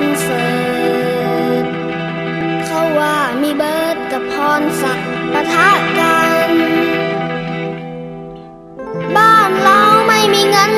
อนเสิร์ตเขาว่ามีเบิร์ดกับพรศักดิ์ปะทะกัน บ้านเราไม่มีเงิน